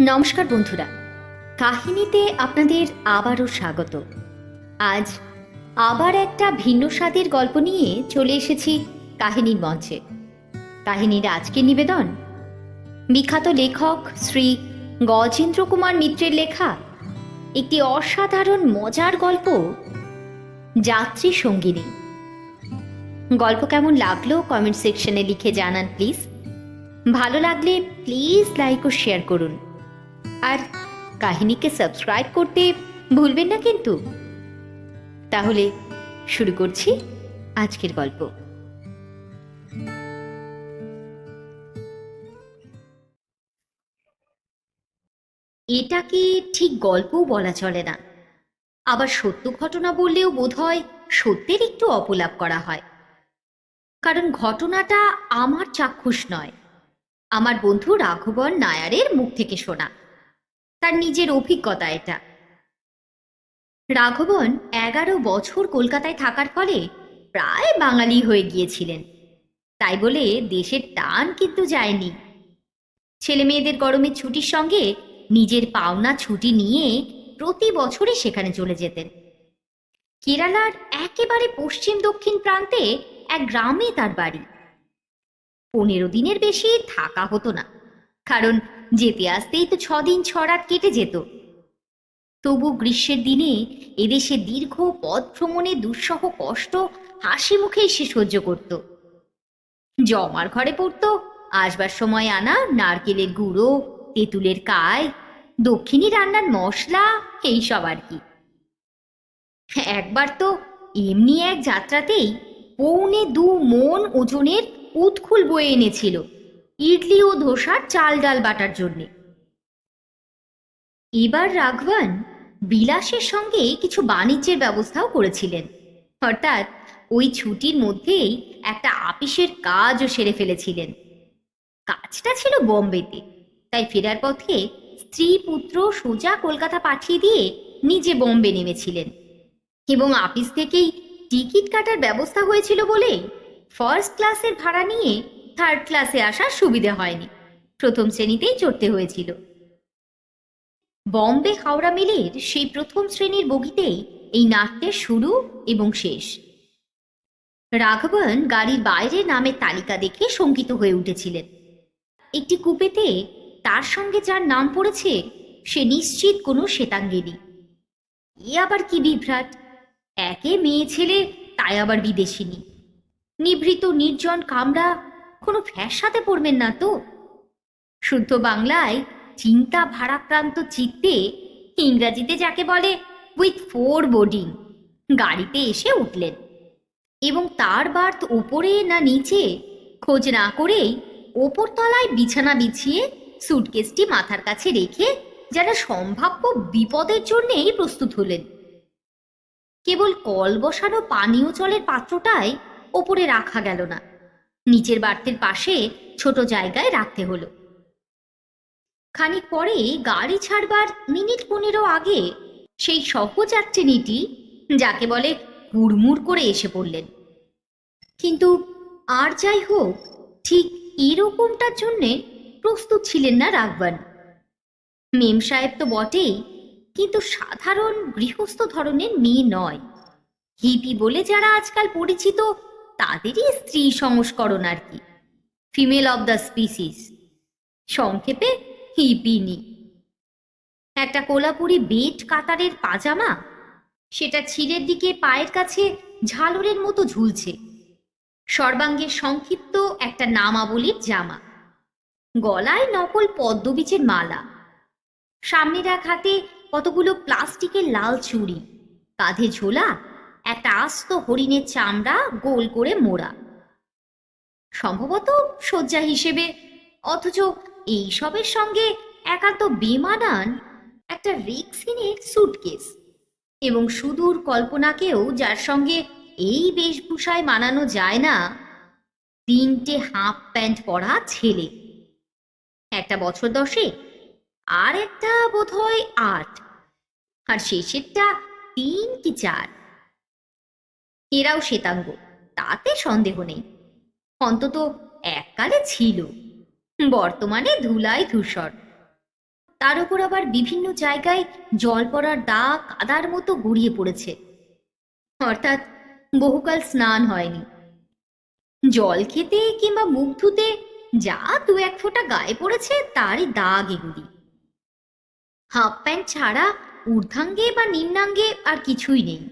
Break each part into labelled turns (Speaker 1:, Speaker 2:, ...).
Speaker 1: নমস্কার বন্ধুরা। কাহিনীতে আপনাদের আবারও স্বাগত। আজ আবার একটা ভিন্ন স্বাদের গল্প নিয়ে চলে এসেছি কাহিনীর মঞ্চে। কাহিনীর আজকের নিবেদন? বিখ্যাত লেখক শ্রী গজেন্দ্র কুমার মিত্রের লেখা একটি অসাধারণ মজার গল্প, যাত্রী সঙ্গিনী। গল্প কেমন লাগল কমেন্ট সেকশনে লিখে জানান প্লিজ। ভালো লাগলে প্লিজ লাইক ও শেয়ার করুন। আর কাহিনীকে সাবস্ক্রাইব করতে ভুলবেন না কিন্তু। তাহলে শুরু করছি আজকের গল্প। এটাকে ঠিক গল্পও বলা চলে না? আবার সত্য ঘটনা বললেও বোধহয় সত্যের একটু অপলাপ করা হয়। কারণ ঘটনাটা আমার চাক্ষুষ নয়। আমার বন্ধু রাঘবন নায়ারের মুখ থেকে শোনা। তার নিজের অভিজ্ঞতা এটা। রাঘবন এগারো বছর কলকাতায় থাকার ফলে প্রায় বাঙালি হয়ে গিয়েছিলেন। তাই বলে দেশের টান কিন্তু যায়নি। ছেলে মেয়েদের গরমের ছুটির সঙ্গে নিজের পাওনা ছুটি নিয়ে প্রতি বছরই সেখানে চলে যেতেন। কেরালার একেবারে পশ্চিম দক্ষিণ প্রান্তে এক গ্রামে তার বাড়ি। পনেরো দিনের বেশি থাকা হতো না, কারণ যেতে আসতেই তো ছদিন ছরাত কেটে যেত। তবু গ্রীষ্মের দিনে এদেশে দীর্ঘ পথ ভ্রমণে দুঃসহ কষ্ট হাসি মুখেই সে সহ্য করত। জমার ঘরে পড়ত, আসবার সময় আনা নারকেলের গুঁড়ো, তেঁতুলের কায়, দক্ষিণী রান্নার মশলা এইসব আর কি। একবার তো এমনি এক যাত্রাতেই পৌনে দু মন ওজনের উৎখুল বয়ে এনেছিল। ইডলি ও ধোসার চাল ডাল বাটার জন্যে। এবার রাঘবান বিলাসের সঙ্গে কিছু বাণিজ্যের ব্যবস্থাও করেছিলেন। অর্থাৎ ওই ছুটির মধ্যেই একটা আপিসের কাজও সেরে ফেলেছিলেন। কাজটা ছিল বম্বেতে, তাই ফেরার পথে স্ত্রী পুত্র সোজা কলকাতা পাঠিয়ে দিয়ে নিজে বম্বে নেমেছিলেন। এবং আপিস থেকেই টিকিট কাটার ব্যবস্থা হয়েছিল বলে ফার্স্ট ক্লাসের ভাড়া নিয়ে থার্ড ক্লাসে আসার সুবিধে হয়নি। প্রথম শ্রেণীতেই চড়তে হয়েছিল। বম্বে হাওড়া মেলের সেই প্রথম শ্রেণির বগিতেই এই নাট্যের শুরু এবং শেষ। রাঘবন গাড়ির বাইরে নামের তালিকা দেখে শঙ্কিত হয়ে উঠেছিলেন। একটি কুপেতে তার সঙ্গে যার নাম পড়েছে, সে নিশ্চিত কোনো শ্বেতাঙ্গিনী। এ আবার কি বিভ্রাট? একে মেয়ে ছেলে, তাই আবার বিদেশিনী। নিভৃত নির্জন কামরা কোনো ফ্যাসাতে পড়বেন না তো। শুদ্ধ বাংলায় চিন্তা ভারাক্রান্ত চিত্তে ইংরাজিতে যাকে বলে উইথ ফোর বোর্ডিং গাড়িতে এসে উঠলেন। এবং তার বার্থ উপরে না নিচে খোঁজ না করেই ওপরতলায় বিছানা বিছিয়ে সুটকেসটি মাথার কাছে রেখে যারা সম্ভাব্য বিপদের জন্যেই প্রস্তুত হলেন। কেবল কল বসানো পানীয় জলের পাত্রটাই ওপরে রাখা গেল না। নিচের বার্তের পাশে ছোট জায়গায় রাখতে হলো। খানিক পরে গাড়ি ছাড়বার মিনিট পনেরো আগে সেই সহযাত্রিনীটি যাকে বলে হুড়মুড় করে এসে পড়লেন। কিন্তু আর যাই হোক, ঠিক এরকমটার জন্যে প্রস্তুত ছিলেন না রাগবান মেম সাহেব তো বটেই, কিন্তু সাধারণ গৃহস্থ ধরনের মেয়ে নয়। হিপি বলে যারা আজকাল পরিচিত তাদেরই স্ত্রী সংস্করণ আর কি। ফিমেল অব দ্য স্পিসিস সংক্ষেপে হিপিনি একটা কোলাপুরি বেট কাতারের পাজামা, সেটা ছিঁড়ের দিকে পায়ের কাছে ঝালরের মতো ঝুলছে। সর্বাঙ্গে সংক্ষিপ্ত একটা নামাবলির জামা। গলায় নকল পদ্মবীজের মালা। সামনের এক হাতে কতগুলো প্লাস্টিকের লাল চুড়ি। কাঁধে ঝোলা একটা আস্ত হরিণের চামড়া গোল করে মোড়া। সম্ভবত শয্যা হিসেবে, অথচ এইসবের সঙ্গে একান্ত বেমানান একটা রেক্সিনের সুটকেস এবং সুদূর কল্পনাকেও যার সঙ্গে এই বেশভূষায় মানানো যায় না, তিনটে হাফ প্যান্ট পরা ছেলে। একটা বছর দশে আর একটা বোধ হয় আট। আর শেষেরটা তিন কি চার। এরাও শ্বেতাঙ্গ, তাতে সন্দেহ নেই। অন্তত এককালে ছিল। বর্তমানে ধুলাই ধূসর। তার উপর আবার বিভিন্ন জায়গায় জল পড়ার দাগ কাদার মতো গড়িয়ে পড়েছে। অর্থাৎ বহুকাল স্নান হয়নি। জল খেতে কিংবা মুখ ধুতে যা দু এক ফোঁটা গায়ে পড়েছে তারই দাগ এগুলি। হাফ প্যান্ট ছাড়া ঊর্ধ্বাঙ্গে বা নিম্নাঙ্গে আর কিছুই নেই।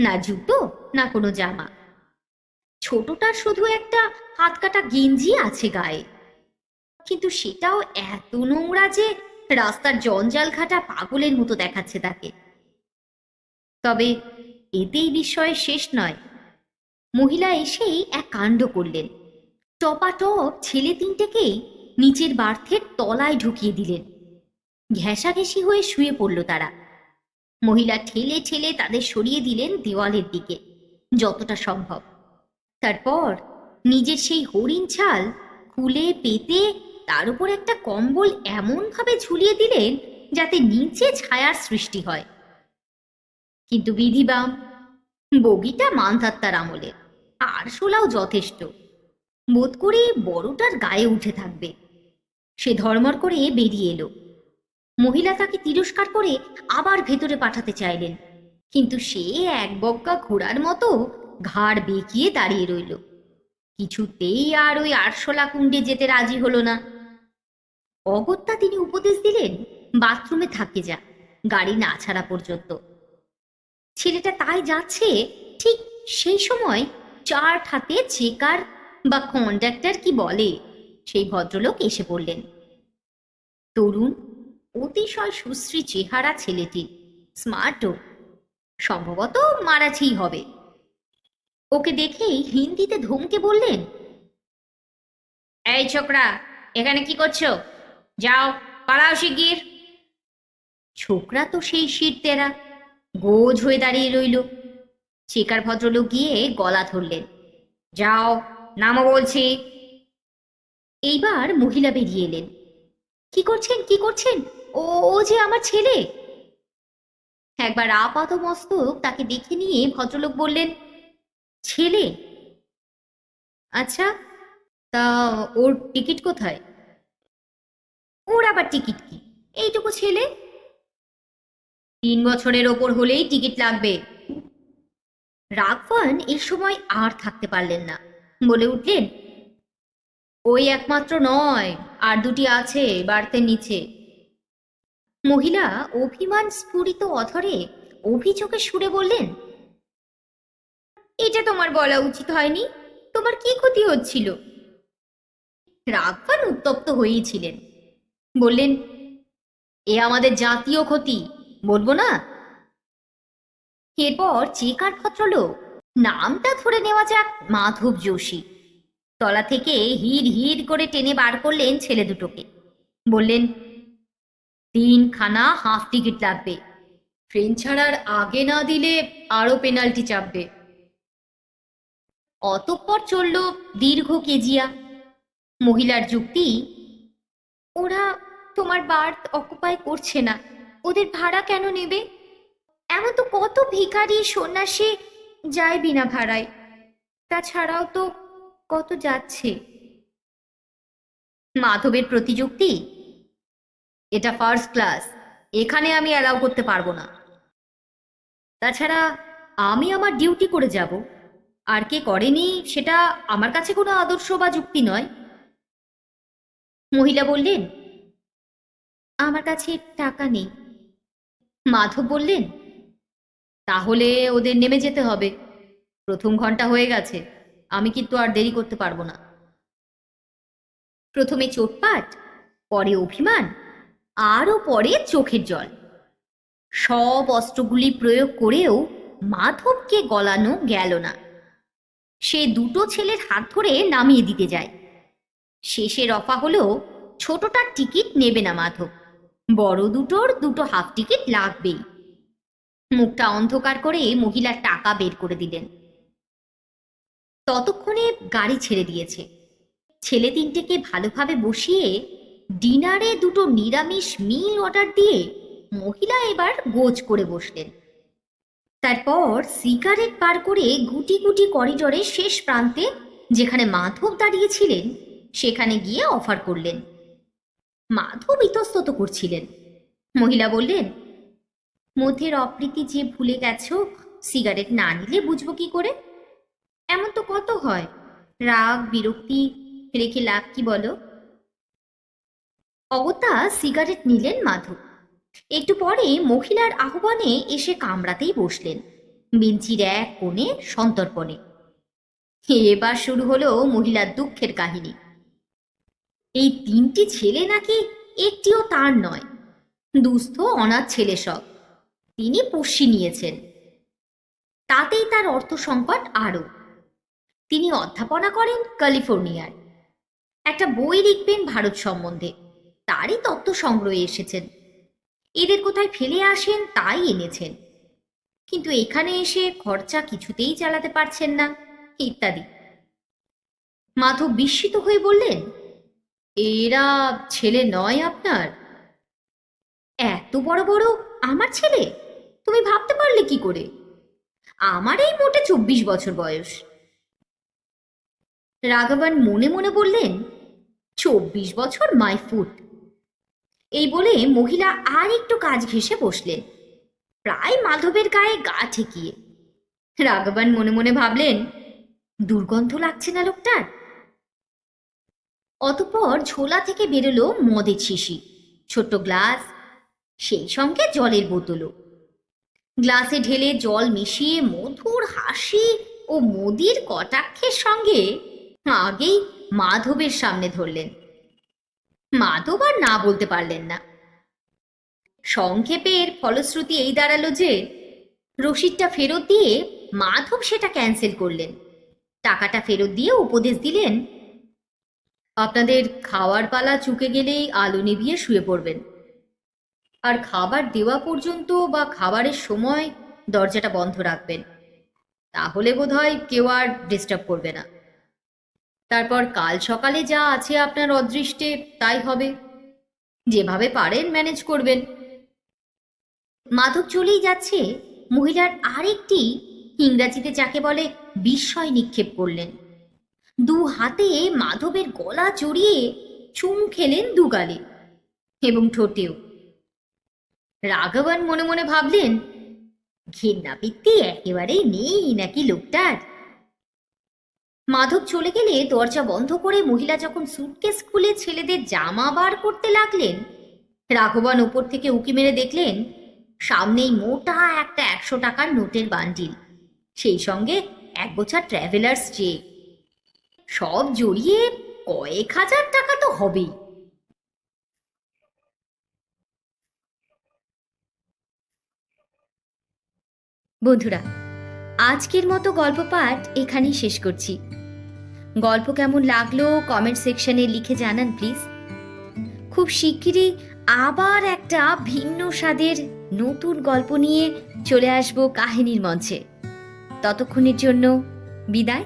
Speaker 1: না জুতো না কোনো জামা। ছোটটার শুধু একটা হাত কাটা গেঞ্জি আছে গায়ে। কিন্তু সেটাও এত নোংরা যে রাস্তার জঞ্জাল ঘাটা পাগলের মতো দেখাচ্ছে তাকে। তবে এতেই বিস্ময়ের শেষ নয়। মহিলা এসেই এক কাণ্ড করলেন। টপাটপ ছেলে তিনটেকেই নিচের বার্থের তলায় ঢুকিয়ে দিলেন। ঘেঁষাঘেঁষি হয়ে শুয়ে পড়ল তারা। মহিলা ঠেলে ঠেলে তাদের সরিয়ে দিলেন দেওয়ালের দিকে। যতটা সম্ভব। তারপর নিজের সেই হরিণ ছাল খুলে পেতে তার উপর একটা কম্বল এমনভাবে ঝুলিয়ে দিলেন যাতে নিচে ছায়ার সৃষ্টি হয়। কিন্তু বিধিবাম, বগিটা মানধাত্তার আমলের আর শোলাও যথেষ্ট। বোধ করে বড়টার গায়ে উঠে থাকবে। সে ধর্মর করে বেরিয়ে এলো। মহিলা তাকে তিরস্কার করে আবার ভেতরে পাঠাতে চাইলেন। কিন্তু সে এক বক্কা ঘোড়ার মতো ঘাড় বেঁকিয়ে দাঁড়িয়ে রইল। কিছুতেই আর ওই আরশোলা কুণ্ডে যেতে রাজি হলো না। অগত্যা তিনি উপদেশ দিলেন, বাথরুমে থাকে যা, গাড়ি না ছাড়া পর্যন্ত। ছেলেটা তাই যাচ্ছে, ঠিক সেই সময় চার হাতে চেকার বা কন্ডাক্টর কি বলে, সেই ভদ্রলোক এসে পড়লেন। তরুণ, অতিশয় সুশ্রী চেহারা ছেলেটির, স্মার্টও। সম্ভবত মারাঠি হবে। ওকে দেখেই হিন্দিতে ধমকে বললেন, এই ছোকরা, এখানে কি করছ? যাও, পালাও শিগগির। ছোকরা তো সেই শির তেরা, গোজ হয়ে দাঁড়িয়ে রইল। চেকার ভদ্রলোক গিয়ে গলা ধরলেন, যাও, নামো বলছি। এইবার মহিলা বেরিয়ে এলেন, কি করছেন কি করছেন? ও যে আমার ছেলে! একবার আপাত মস্তক তাকে দেখে নিয়ে ভদ্রলোক বললেন, ছেলে? আচ্ছা তা ওর টিকিট কোথায়? ওর আবার টিকিট কি? এইটুকু ছেলে? তিন বছরের ওপর হলেই টিকিট লাগবে। রাগফান এর সময় আর থাকতে পারলেন না। বলে উঠলেন, ওই একমাত্র নয়, আর দুটি আছে বাড়তের নিচে। মহিলা অভিমান স্ফুরিত অধরে অভিযোগে সুরে বললেন, এটা তোমার বলা উচিত হয়নি? তোমার কি ক্ষতি হচ্ছিল? রাগবান উত্তপ্ত হয়েই ছিলেন বললেন, এ আমাদের জাতীয় ক্ষতি, বলব না? এরপর চেকার ভদ্রলোক নামটা ধরে নেওয়া যাক মাধব যোশী। তলা থেকে হির হির করে টেনে বার করলেন ছেলে দুটোকে। বললেন তিনখানা হাফ টিকিট লাগবে। ট্রেন ছাড়ার আগে না দিলে আরও পেনাল্টি চাপবে। অতঃপর চলল দীর্ঘ কেজিয়া। মহিলার যুক্তি ওরা তোমার বার্থ অকুপাই করছে না। ওদের ভাড়া কেন নেবে? এমন তো কত ভিখারি সন্ন্যাসী যায় বিনা ভাড়ায়। তাছাড়াও তো কত যাচ্ছে? মাধবের প্রতিযুক্তি এটা ফার্স্ট ক্লাস এখানে আমি অ্যালাউ করতে পারব না। তাছাড়া আমি আমার ডিউটি করে যাব। আর কে করেনি সেটা আমার কাছে কোনো আদর্শ বা যুক্তি নয়। মহিলা বললেন, আমার কাছে টাকা নেই। মাধব বললেন, তাহলে ওদের নেমে যেতে হবে। প্রথম ঘণ্টা হয়ে গেছে। আমি কিন্তু আর দেরি করতে পারব না। প্রথমে চোটপাট, পরে অভিমান আরও পরে চোখের জল। সব অস্ত্রগুলি প্রয়োগ করেও মাধবকে গলানো গেল না। সে দুটো ছেলের হাত ধরে নামিয়ে দিতে যায়। শেষে রফা হলেও ছোটটার টিকিট নেবে না মাধব। বড় দুটোর দুটো হাফ টিকিট লাগবেই। মুখটা অন্ধকার করে মহিলার টাকা বের করে দিলেন। ততক্ষণে গাড়ি ছেড়ে দিয়েছে। ছেলে তিনটেকে ভালোভাবে বসিয়ে ডিনারে দুটো নিরামিষ মিল অর্ডার দিয়ে মহিলা এবার গোজ করে বসলেন। তারপর সিগারেট পার করে গুটি গুটি করিডোরের শেষ প্রান্তে যেখানে মাধব দাঁড়িয়েছিলেন, সেখানে গিয়ে অফার করলেন। মাধব ইতস্তত করছিলেন। মহিলা বললেন মধ্যের অপ্রীতি যে ভুলে গেছো সিগারেট না নিলে বুঝব কি করে? এমন তো কত হয়। রাগ, বিরক্তি, রেখে লাভ কি বলো? অগত্যা সিগারেট নিলেন মাধব একটু পরে মহিলার আহ্বানে এসে কামড়াতেই বসলেন। বেঞ্চির এক কোণে সন্তর্পণে। এবার শুরু হলো মহিলার দুঃখের কাহিনী। এই তিনটি ছেলে নাকি একটিও তার নয়। দুস্থ, অনাথ ছেলে সব। তিনি পুষ্যি নিয়েছেন। তাতেই তার অর্থ সংকট আরও। তিনি অধ্যাপনা করেন ক্যালিফোর্নিয়ার একটা বই লিখবেন ভারত সম্বন্ধে। তারই তত্ত্ব সংগ্রহে এসেছেন। এদের কোথায় ফেলে আসেন তাই এনেছেন। কিন্তু এখানে এসে খরচা কিছুতেই চালাতে পারছেন না, ইত্যাদি। মাধব বিস্মিত হয়ে বললেন, এরা ছেলে নয় আপনার? এত বড় বড় আমার ছেলে? তুমি ভাবতে পারলে কি করে? আমার এই মোটে চব্বিশ বছর বয়স। রাঘবান মনে মনে বললেন, চব্বিশ বছর মাই ফুট। এই বলে মহিলা আর একটু কাজ ঘেসে বসলেন। প্রায় মাধবের গায়ে গা ঠেকিয়ে। রাঘবান মনে মনে ভাবলেন, দুর্গন্ধ লাগছে না লোকটার? অতপর ঝোলা থেকে বেরোলো মদের শিশি। ছোট্ট গ্লাস, সেই সঙ্গে জলের বোতলও। গ্লাসে ঢেলে জল মিশিয়ে মধুর হাসি ও মোদির কটাক্ষের সঙ্গে আগেই মাধবের সামনে ধরলেন। মাধব আর না বলতে পারলেন না। সংক্ষেপে এর ফলশ্রুতি এই দাঁড়াল যে, রসিদটা ফেরত দিয়ে মাধব সেটা ক্যান্সেল করলেন। টাকাটা ফেরত দিয়ে উপদেশ দিলেন, আপনাদের খাওয়ার পালা চুকে গেলেই আলো নিভিয়ে শুয়ে পড়বেন। আর খাবার দেওয়া পর্যন্ত বা খাবারের সময় দরজাটা বন্ধ রাখবেন। তাহলে বোধহয় কেউ আর ডিস্টার্ব করবে না। তারপর কাল সকালে যা আছে আপনার অদৃষ্টে, তাই হবে। যেভাবে পারেন ম্যানেজ করবেন। মাধব চলেই যাচ্ছে। মহিলার আরেকটি ইংরাজিতে যাকে বলে বিস্ময় নিক্ষেপ করলেন। দু হাতে মাধবের গলা জড়িয়ে চুম খেলেন দুগালে এবং ঠোঁটেও। রাঘবান মনে মনে ভাবলেন ঘৃণাবৃত্তি একেবারেই নেই নাকি লোকটার? মাধব চলে গেলে দরজা বন্ধ করে মহিলা যখন সুটকেস খুলে ছেলেদের জামা বার করতে লাগলেন, রাঘবান উপর থেকে উকি মেরে দেখলেন, সামনেই মোটা একটা একশো টাকার নোটের বান্ডিল। সেই সঙ্গে এক গোছা ট্রাভেলার্স চেক সব জড়িয়ে কয়েক হাজার টাকা তো হবেই। বন্ধুরা, আজকের মতো গল্প পাঠ এখানেই শেষ করছি। গল্প কেমন লাগল? কমেন্ট সেকশনে লিখে জানান প্লিজ খুব শিগগিরই আবার একটা ভিন্ন স্বাদের নতুন গল্প নিয়ে চলে আসব কাহিনীর মঞ্চে। ততক্ষণের জন্য বিদায়।